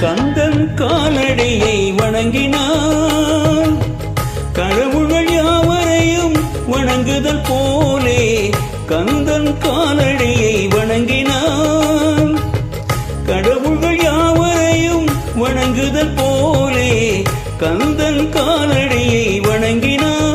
கந்தன் காலடியை வணங்கினான். கடவுள்கள் யாவரையும் வணங்குதல் போலே கந்தன் காலடியை வணங்கினான். கடவுள்கள் யாவரையும் வணங்குதல் போலே கந்தன் காலடியை வணங்கினான்.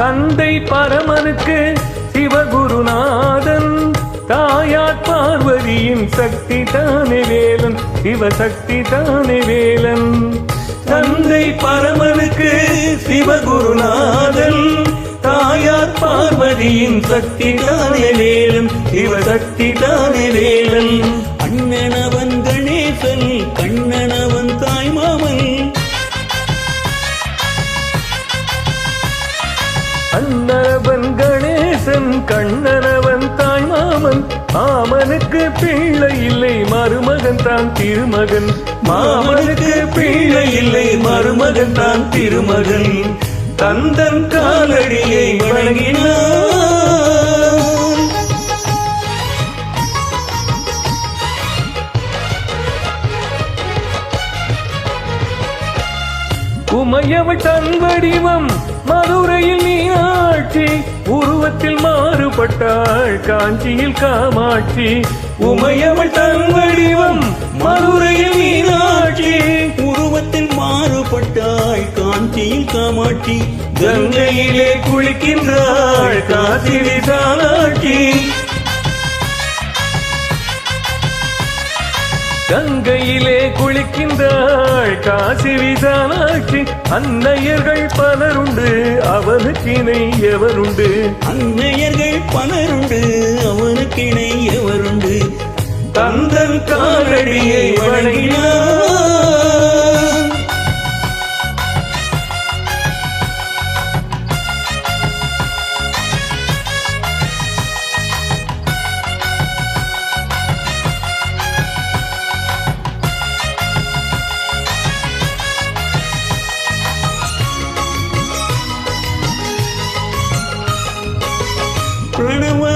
தந்தை பரமனுக்கு சிவகுருநாதன் தாயார் பார்வதியின் சக்தி தானே வேலன் சிவசக்தி தானே வேலன். தந்தை பரமனுக்கு சிவகுருநாதன் தாயார் பார்வதியின் சக்தி தானே வேலன் சிவசக்தி தானே வேலன். அன்னவன் கணேசன் கண்ணனவன் தாய் மாமன். மாமனுக்கு பிள்ளை இல்லை மருமகன் தான் திருமகன். மாமனுக்கு பிள்ளை இல்லை மருமகன் தான் திருமகன். தந்தன் கால உமையவள் தன் வடிவம் மதுரையில் மீனாட்சி உருவத்தில் மாறுபட்டாள் காஞ்சியில் காமாட்சி. உமையவள் தன் வடிவம் மதுரையில் மீனாட்சி உருவத்தில் மாறுபட்டாள் காஞ்சியில் காமாட்சி. கங்கையிலே குளிக்கின்றாள் காசி விசாலாட்சி. கங்கையிலே குளிக்கின்றாள் அவள் காசி விசாலாட்சி அன்னையர்கள் பலருண்டு அவனுக்கு இணை எவருண்டு அன்னையர்கள் பலருண்டு அவனுக்கு இணை எவருண்டு? தந்தன் காலடியை வணங்கினார்.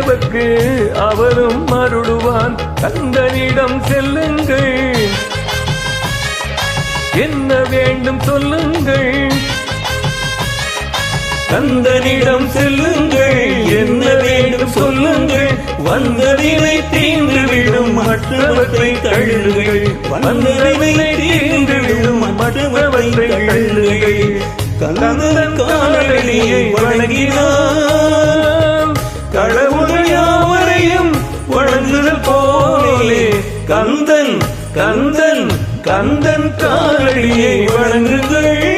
அடியவர்க்கு அவரும் அருளுவான். கந்தனிடம் செல்லுங்கள். என்ன வேண்டும் சொல்லுங்கள். கந்தனிடம் செல்லுங்கள். என்ன வேண்டும் சொல்லுங்கள். வந்ததினை தீர்ந்து விடும் மற்றவற்றை தழுங்கள் வந்ததினை தீர்ந்து விடும் மற்றவற்றை தழுங்கள் கலந்த காலடியை வழங்கின கந்தன் கந்தன் கந்தன் காலடியை வணங்குங்கள்.